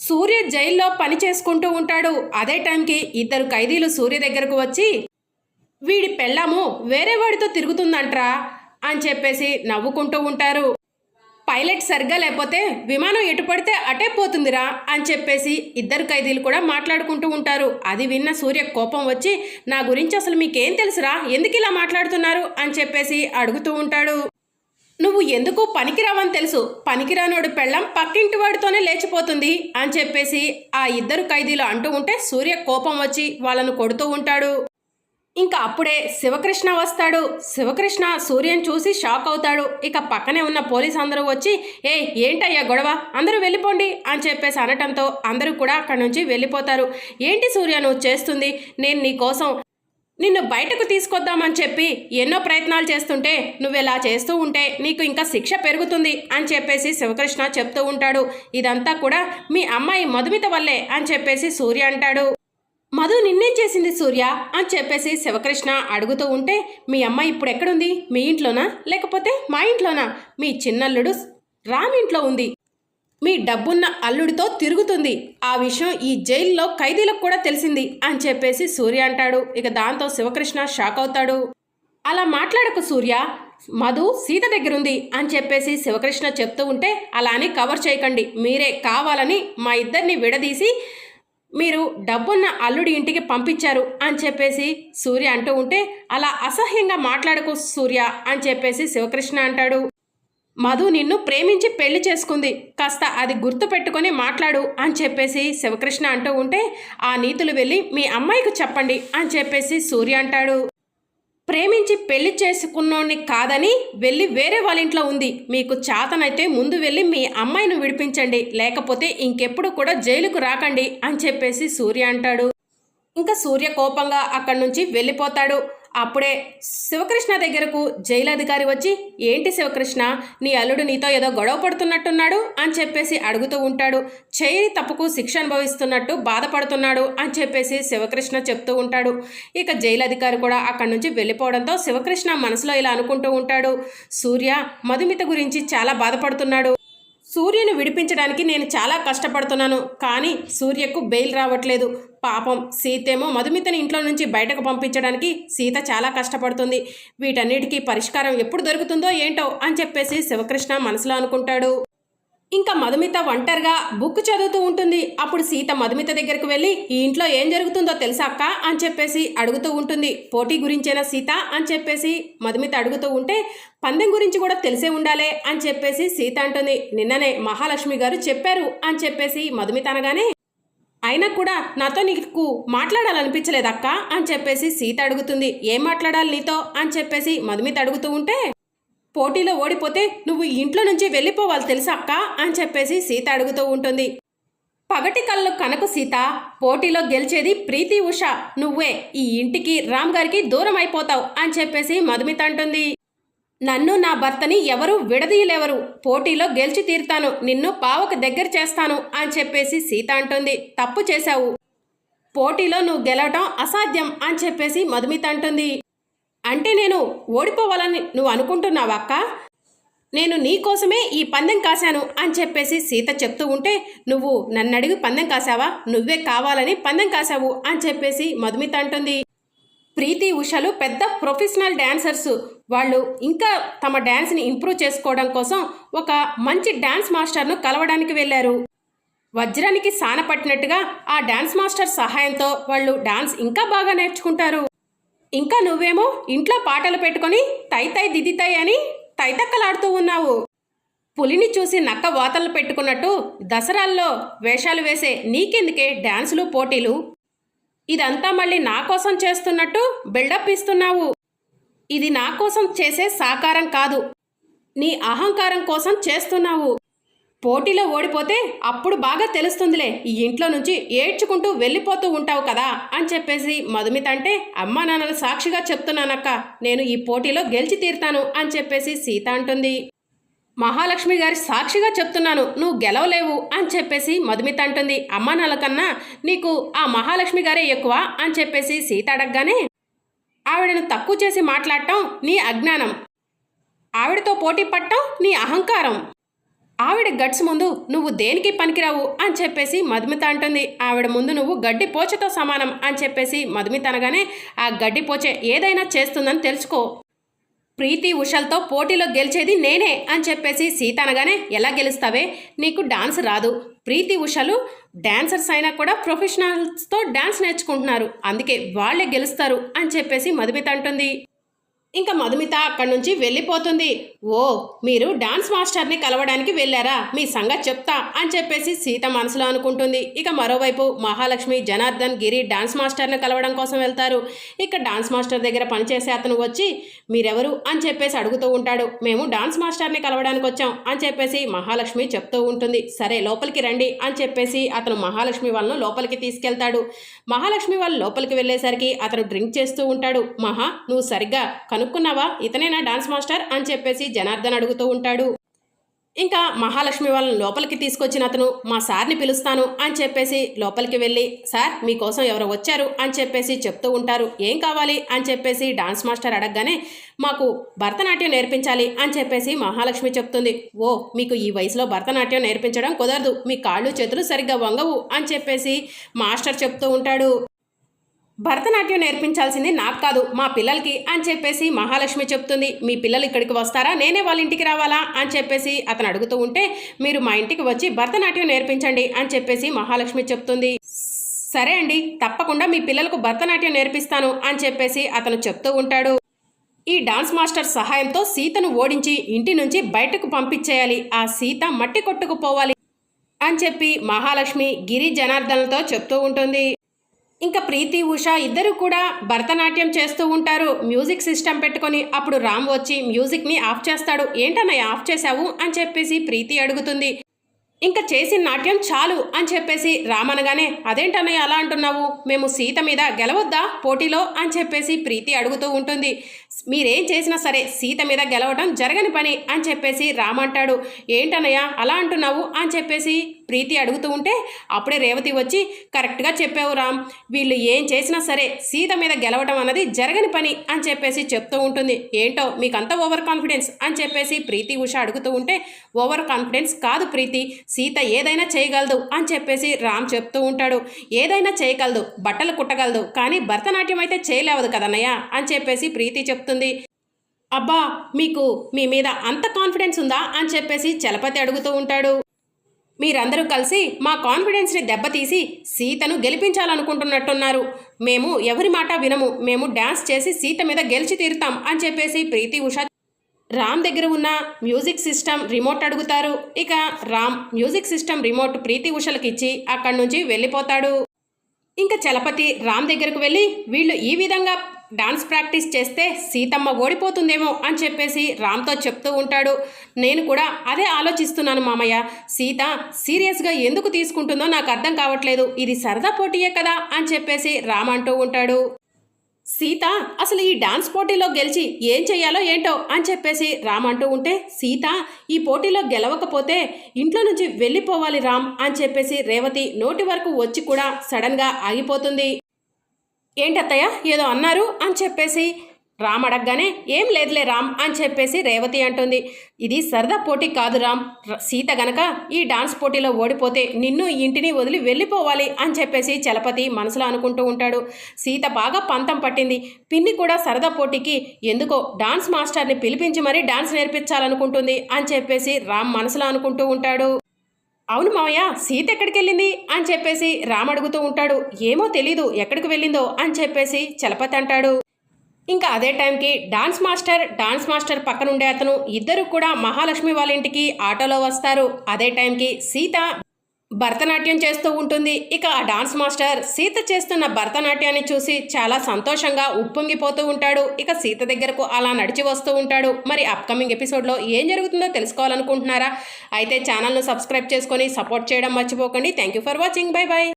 సూర్య జైల్లో పని చేసుకుంటూ ఉంటాడు. అదే టైంకి ఇద్దరు ఖైదీలు సూర్య దగ్గరకు వచ్చి వీడి పెళ్ళాము వేరే వాడితో తిరుగుతుందంట్రా అని చెప్పేసి నవ్వుకుంటూ ఉంటారు. పైలట్ సరిగ్గా లేకపోతే విమానం ఎటు పడితే అటే పోతుందిరా అని చెప్పేసి ఇద్దరు ఖైదీలు కూడా మాట్లాడుకుంటూ ఉంటారు. అది విన్న సూర్య కోపం వచ్చి నా గురించి అసలు మీకేం తెలుసురా? ఎందుకు ఇలా మాట్లాడుతున్నారు? అని చెప్పేసి అడుగుతూ ఉంటాడు. నువ్వు ఎందుకు పనికిరావని తెలుసు. పనికిరానోడు పెళ్ళం పక్కింటి వాడితోనే లేచిపోతుంది అని చెప్పేసి ఆ ఇద్దరు ఖైదీలు అంటూ ఉంటే సూర్య కోపం వచ్చి వాళ్ళను కొడుతూ ఉంటాడు. ఇంకా అప్పుడే శివకృష్ణ వస్తాడు. శివకృష్ణ సూర్యని చూసి షాక్ అవుతాడు. ఇక పక్కనే ఉన్న పోలీస్ అందరూ వచ్చి ఏ ఏంటయ్యా గొడవ? అందరూ వెళ్ళిపోండి అని చెప్పేసి అనటంతో అందరూ కూడా అక్కడి నుంచి వెళ్ళిపోతారు. ఏంటి సూర్య నువ్వు చేస్తుంది? నేను నీ కోసం నిన్ను బయటకు తీసుకొద్దామని చెప్పి ఎన్నో ప్రయత్నాలు చేస్తుంటే నువ్వు ఇలా చేస్తూ ఉంటే నీకు ఇంకా శిక్ష పెరుగుతుంది అని చెప్పేసి శివకృష్ణ చెప్తూ ఉంటాడు. ఇదంతా కూడా మీ అమ్మాయి మధుమిత వల్లే అని చెప్పేసి సూర్య అంటాడు. మధు నిన్నేం చేసింది సూర్య అని చెప్పేసి శివకృష్ణ అడుగుతూ ఉంటే మీ అమ్మాయి ఇప్పుడు ఎక్కడుంది మీ ఇంట్లోనా? లేకపోతే మా ఇంట్లోనా? మీ చిన్నల్లుడు రామ్ ఇంట్లో ఉంది. మీ డబ్బున్న అల్లుడితో తిరుగుతుంది. ఆ విషయం ఈ జైల్లో ఖైదీలకు కూడా తెలిసింది అని చెప్పేసి సూర్య అంటాడు. ఇక దాంతో శివకృష్ణ షాక్ అవుతాడు. అలా మాట్లాడకు సూర్య. మధు సీత దగ్గరుంది అని చెప్పేసి శివకృష్ణ చెప్తూ ఉంటే అలా అని కవర్ చేయకండి. మీరే కావాలని మా ఇద్దరిని విడదీసి మీరు డబ్బున్న అల్లుడి ఇంటికి పంపించారు అని చెప్పేసి సూర్య అంటూ ఉంటే అలా అసహ్యంగా మాట్లాడకు సూర్య అని చెప్పేసి శివకృష్ణ అంటాడు. మధు నిన్ను ప్రేమించి పెళ్ళి చేసుకుంది. కాస్త అది గుర్తు పెట్టుకొని మాట్లాడు అని చెప్పేసి శివకృష్ణ అంటూ ఉంటే ఆ నీతులు వెళ్ళి మీ అమ్మాయికి చెప్పండి అని చెప్పేసి సూర్య అంటాడు. ప్రేమించి పెళ్ళి చేసుకున్నోడిని కాదని వెళ్ళి వేరే వాళ్ళ ఇంట్లో ఉంది. మీకు చాతనైతే ముందు వెళ్ళి మీ అమ్మాయిని విడిపించండి. లేకపోతే ఇంకెప్పుడు కూడా జైలుకు రాకండి అని చెప్పేసి సూర్య అంటాడు. ఇంకా సూర్య కోపంగా అక్కడి నుంచి వెళ్ళిపోతాడు. అప్పుడే శివకృష్ణ దగ్గరకు జైలు అధికారి వచ్చి ఏంటి శివకృష్ణ? నీ అల్లుడు నీతో ఏదో గొడవ పడుతున్నట్టున్నాడు అని చెప్పేసి అడుగుతూ ఉంటాడు. చేయి తప్పుకు శిక్ష అనుభవిస్తున్నట్టు బాధపడుతున్నాడు అని చెప్పేసి శివకృష్ణ చెప్తూ ఉంటాడు. ఇక జైలు అధికారి కూడా అక్కడి నుంచి వెళ్ళిపోవడంతో శివకృష్ణ మనసులో ఇలా అనుకుంటూ ఉంటాడు. సూర్య మధుమిత గురించి చాలా బాధపడుతున్నాడు. సూర్యను విడిపించడానికి నేను చాలా కష్టపడుతున్నాను కానీ సూర్యకు బెయిల్ రావట్లేదు. పాపం సీతేమో మధుమితని ఇంట్లో నుంచి బయటకు పంపించడానికి సీత చాలా కష్టపడుతుంది. వీటన్నిటికీ పరిష్కారం ఎప్పుడు దొరుకుతుందో ఏంటో అని చెప్పేసి శివకృష్ణ మనసులో అనుకుంటాడు. ఇంకా మధుమిత ఒంటరిగా బుక్ చదువుతూ ఉంటుంది. అప్పుడు సీత మధుమిత దగ్గరకు వెళ్ళి ఈ ఇంట్లో ఏం జరుగుతుందో తెలుసా అక్క? అని చెప్పేసి అడుగుతూ ఉంటుంది. పోటీ గురించేనా సీత? అని చెప్పేసి మధుమిత అడుగుతూ ఉంటే పందెం గురించి కూడా తెలిసే ఉండాలే అని చెప్పేసి సీత అంటుంది. నిన్ననే మహాలక్ష్మి గారు చెప్పారు అని చెప్పేసి మధుమిత అనగానే అయినా కూడా నాతో నీకు మాట్లాడాలనిపించలేదక్క? అని చెప్పేసి సీత అడుగుతుంది. ఏం మాట్లాడాలి నీతో? అని చెప్పేసి మధుమిత అడుగుతూ ఉంటే పోటీలో ఓడిపోతే నువ్వు ఇంట్లో నుంచి వెళ్ళిపోవాలి తెలుసా అక్క? అని చెప్పేసి సీత అడుగుతూ ఉంటుంది. పగటి కళ్ళు కనకు సీత పోటీలో గెలిచేది ప్రీతి ఉష. నువ్వే ఈ ఇంటికి రామ్ గారికి దూరం అయిపోతావు అని చెప్పేసి మధుమిత అంటుంది. నన్ను నా భర్తని ఎవరు విడదీయలేవరు. పోటీలో గెలిచి తీరుతాను. నిన్ను పావకు దగ్గర చేస్తాను అని చెప్పేసి సీత అంటుంది. తప్పు చేశావు. పోటీలో నువ్వు గెలవటం అసాధ్యం అని చెప్పేసి మధుమిత అంటుంది. అంటే నేను ఓడిపోవాలని నువ్వు అనుకుంటున్నావా అక్క? నేను నీ కోసమే ఈ పందెం కాశాను అని చెప్పేసి సీత చెప్తూ ఉంటే నువ్వు నన్ను అడిగి పందెం కాసావా నువ్వే కావాలని పందెం కాశావు అని చెప్పేసి మధుమిత అంటుంది. ప్రీతి ఉషలు పెద్ద ప్రొఫెషనల్ డ్యాన్సర్స్ వాళ్ళు ఇంకా తమ డ్యాన్స్ని ఇంప్రూవ్ చేసుకోవడం కోసం ఒక మంచి డ్యాన్స్ మాస్టర్ను కలవడానికి వెళ్ళారు. వజ్రానికి సాన పట్టినట్టుగా ఆ డ్యాన్స్ మాస్టర్ సహాయంతో వాళ్ళు డ్యాన్స్ ఇంకా బాగా నేర్చుకుంటారు. ఇంకా నువ్వేమో ఇంట్లో పాటలు పెట్టుకొని తైతై దిదితై అని తైతక్కలాడుతూ ఉన్నావు. పులిని చూసి నక్క వాతలు పెట్టుకున్నట్టు దసరాల్లో వేషాలు వేసే నీకెందుకే డ్యాన్సులు పోటీలు? ఇదంతా మళ్ళీ నా కోసం చేస్తున్నట్టు బిల్డప్ ఇస్తున్నావు. ఇది నా కోసం చేసే సాకారం కాదు. నీ అహంకారం కోసం చేస్తున్నావు. పోటీలో ఓడిపోతే అప్పుడు బాగా తెలుస్తుందిలే. ఈ ఇంట్లో నుంచి ఏడ్చుకుంటూ వెళ్ళిపోతూ ఉంటావు కదా అని చెప్పేసి మధుమిత అంటే అమ్మా నాన్నల సాక్షిగా చెప్తున్నానక్క. నేను ఈ పోటీలో గెలిచి తీరుతాను అని చెప్పేసి సీత అంటుంది. మహాలక్ష్మి గారి సాక్షిగా చెప్తున్నాను. నువ్వు గెలవలేవు అని చెప్పేసి మధుమిత అంటుంది. అమ్మా నాన్నల కన్నా నీకు ఆ మహాలక్ష్మి గారే ఎక్కువ అని చెప్పేసి సీత అడగగానే ఆవిడను తక్కువ చేసి మాట్లాడటం నీ అజ్ఞానం. ఆవిడతో పోటీ పట్టడం నీ అహంకారం. ఆవిడ గట్స్ ముందు నువ్వు దేనికి పనికిరావు? అని చెప్పేసి మధుమిత అంటుంది. ఆవిడ ముందు నువ్వు గడ్డి పోచతో సమానం అని చెప్పేసి మధుమిత అనగానే ఆ గడ్డి పోచే ఏదైనా చేస్తుందని తెలుసుకో. ప్రీతి ఉషల్తో పోటీలో గెలిచేది నేనే అని చెప్పేసి సీత అనగానే ఎలా గెలుస్తావే? నీకు డాన్స్ రాదు. ప్రీతి ఉషలు డాన్సర్స్ అయినా కూడా ప్రొఫెషనల్స్తో డాన్స్ నేర్చుకుంటున్నారు. అందుకే వాళ్ళే గెలుస్తారు అని చెప్పేసి మధుమిత అంటుంది. ఇంకా మధుమిత అక్కడి నుంచి వెళ్ళిపోతుంది. ఓ మీరు డాన్స్ మాస్టర్ని కలవడానికి వెళ్ళారా? మీ సంగతి చెప్తా అని చెప్పేసి సీత మనసులో అనుకుంటుంది. ఇక మరోవైపు మహాలక్ష్మి జనార్దన్ గిరి డాన్స్ మాస్టర్ని కలవడం కోసం వెళ్తారు. ఇక డాన్స్ మాస్టర్ దగ్గర పనిచేసే అతను వచ్చి మీరెవరు? అని చెప్పేసి అడుగుతూ ఉంటాడు. మేము డాన్స్ మాస్టర్ని కలవడానికి వచ్చాం అని చెప్పేసి మహాలక్ష్మి చెప్తూ ఉంటుంది. సరే లోపలికి రండి అని చెప్పేసి అతను మహాలక్ష్మి వాళ్ళను లోపలికి తీసుకెళ్తాడు. మహాలక్ష్మి వాళ్ళు లోపలికి వెళ్ళేసరికి అతను డ్రింక్ చేస్తూ ఉంటాడు. మహా నువ్వు సరిగ్గా కనుక్కున్నావా? ఇతనేనా డాన్స్ మాస్టర్? అని చెప్పేసి జనార్దన్ అడుగుతూ ఉంటాడు. ఇంకా మహాలక్ష్మి వాళ్ళని లోపలికి తీసుకొచ్చిన అతను మా సార్ని పిలుస్తాను అని చెప్పేసి లోపలికి వెళ్ళి సార్ మీకోసం ఎవరు వచ్చారు అని చెప్పేసి చెప్తూ ఉంటారు. ఏం కావాలి? అని చెప్పేసి డాన్స్ మాస్టర్ అడగగానే మాకు భరతనాట్యం నేర్పించాలి అని చెప్పేసి మహాలక్ష్మి చెప్తుంది. ఓ మీకు ఈ వయసులో భరతనాట్యం నేర్పించడం కుదరదు. మీ కాళ్ళు చేతులు సరిగ్గా వంగవు అని చెప్పేసి మాస్టర్ చెప్తూ ఉంటాడు. భరతనాట్యం నేర్పించాల్సింది నాకు కాదు మా పిల్లలకి అని చెప్పేసి మహాలక్ష్మి చెప్తుంది. మీ పిల్లలు ఇక్కడికి వస్తారా? నేనే వాళ్ళ ఇంటికి రావాలా? అని చెప్పేసి అతను అడుగుతూ ఉంటే మీరు మా ఇంటికి వచ్చి భరతనాట్యం నేర్పించండి అని చెప్పేసి మహాలక్ష్మి చెప్తుంది. సరే అండి తప్పకుండా మీ పిల్లలకు భరతనాట్యం నేర్పిస్తాను అని చెప్పేసి అతను చెప్తూ ఉంటాడు. ఈ డాన్స్ మాస్టర్ సహాయంతో సీతను ఓడించి ఇంటి నుంచి బయటకు పంపించేయాలి. ఆ సీత మట్టి కొట్టుకుపోవాలి అని చెప్పి మహాలక్ష్మి గిరి జనార్దన్లతో చెప్తూ ఉంటుంది. ఇంకా ప్రీతి ఉష ఇద్దరు కూడా భరతనాట్యం చేస్తూ ఉంటారు. మ్యూజిక్ సిస్టమ్ పెట్టుకొని అప్పుడు రామ్ వచ్చి మ్యూజిక్ని ఆఫ్ చేస్తాడు. ఏంటన్నయ్య ఆఫ్ చేశావు? అని చెప్పేసి ప్రీతి అడుగుతుంది. ఇంకా చేసిన నాట్యం చాలు అని చెప్పేసి రామనగానే అదేంటన్నయ్య అలా అంటున్నావు? మేము సీత మీద గెలవద్దా పోటీలో? అని చెప్పేసి ప్రీతి అడుగుతూ ఉంటుంది. మీరేం చేసినా సరే సీత మీద గెలవడం జరగని పని అని చెప్పేసి రామ్ అంటాడు. ఏంటన్నయ్య అలా అంటున్నావు? అని చెప్పేసి ప్రీతి అడుగుతూ ఉంటే అప్పుడే రేవతి వచ్చి కరెక్ట్గా చెప్పావు రామ్. వీళ్ళు ఏం చేసినా సరే సీత మీద గెలవడం అన్నది జరగని పని అని చెప్పేసి చెప్తూ ఉంటుంది. ఏంటో మీకు అంత ఓవర్ కాన్ఫిడెన్స్ అని చెప్పేసి ప్రీతి ఉష అడుగుతూ ఉంటే ఓవర్ కాన్ఫిడెన్స్ కాదు ప్రీతి. సీత ఏదైనా చేయగలదు అని చెప్పేసి రామ్ చెప్తూ ఉంటాడు. ఏదైనా చేయగలదు బట్టలు కుట్టగలదు కానీ భరతనాట్యం అయితే చేయలేవదు కదన్నయ్య అని చెప్పేసి ప్రీతి చెప్తుంది. అబ్బా మీకు మీ మీద అంత కాన్ఫిడెన్స్ ఉందా అని చెప్పేసి చలపతి అడుగుతూ ఉంటాడు. మీరందరూ కలిసి మా కాన్ఫిడెన్స్ని దెబ్బతీసి సీతను గెలిపించాలనుకుంటున్నట్టున్నారు. మేము ఎవరి మాట వినము. మేము డ్యాన్స్ చేసి సీత మీద గెలిచి తీరుతాం అని చెప్పేసి ప్రీతి ఉష రామ్ దగ్గర ఉన్న మ్యూజిక్ సిస్టమ్ రిమోట్ అడుగుతారు. ఇక Ram music system remote Preethi ఉషలకి ఇచ్చి అక్కడి నుంచి వెళ్ళిపోతాడు. ఇంకా చలపతి రామ్ దగ్గరకు వెళ్ళి వీళ్ళు ఈ విధంగా డాన్స్ ప్రాక్టీస్ చేస్తే సీతమ్మ ఓడిపోతుందేమో అని చెప్పేసి రామ్తో చెప్తూ ఉంటాడు. నేను కూడా అదే ఆలోచిస్తున్నాను మామయ్య. సీత సీరియస్గా ఎందుకు తీసుకుంటుందో నాకు అర్థం కావట్లేదు. ఇది సరదా పోటీయే కదా అని చెప్పేసి రామ్ అంటూ ఉంటాడు. సీత అసలు ఈ డాన్స్ పోటీలో గెలిచి ఏం చెయ్యాలో ఏంటో అని చెప్పేసి రామ్ అంటూ ఉంటే సీత ఈ పోటీలో గెలవకపోతే ఇంట్లో నుంచి వెళ్ళిపోవాలి రామ్ అని చెప్పేసి రేవతి నోటి వరకు వచ్చి కూడా సడన్గా ఆగిపోతుంది. ఏంటత్తయ్య? ఏదో అన్నారు అని చెప్పేసి. రామ్ అడగగానే ఏం లేదులే రామ్ అని చెప్పేసి రేవతి అంటుంది. ఇది సరదా పోటీ కాదు రామ్. సీత గనక ఈ డాన్స్ పోటీలో ఓడిపోతే నిన్ను ఇంటిని వదిలి వెళ్ళిపోవాలి అని చెప్పేసి చలపతి మనసులో అనుకుంటూ ఉంటాడు. సీత బాగా పంతం పట్టింది. పిన్ని కూడా సరదా పోటీకి ఎందుకో డాన్స్ మాస్టర్ని పిలిపించి మరీ డాన్స్ నేర్పించాలనుకుంటుంది అని చెప్పేసి రామ్ మనసులో అనుకుంటూ ఉంటాడు. అవును మావయ్య సీత ఎక్కడికి వెళ్ళింది అని చెప్పేసి రామ్ అడుగుతూ ఉంటాడు. ఏమో తెలీదు ఎక్కడికి వెళ్ళిందో అని చెప్పేసి చలపతి అంటాడు. ఇంకా అదే టైంకి డాన్స్ మాస్టర్ డాన్స్ మాస్టర్ పక్కనుండే అతను. ఇద్దరు కూడా మహాలక్ష్మి వాళ్ళ ఇంటికి ఆటోలో వస్తారు. అదే టైంకి సీత భరతనాట్యం చేస్తూ ఉంటుంది. ఇక ఆ డాన్స్ మాస్టర్ సీత చేస్తున్న భరతనాట్యాన్ని చూసి చాలా సంతోషంగా ఉప్పొంగిపోతూ ఉంటాడు. ఇక సీత దగ్గరకు అలా నడిచి వస్తూ ఉంటాడు. మరి అప్కమింగ్ ఎపిసోడ్లో ఏం జరుగుతుందో తెలుసుకోవాలనుకుంటున్నారా? అయితే ఛానల్ను సబ్స్క్రైబ్ చేసుకొని సపోర్ట్ చేయడం మర్చిపోకండి. Thank you for watching bye bye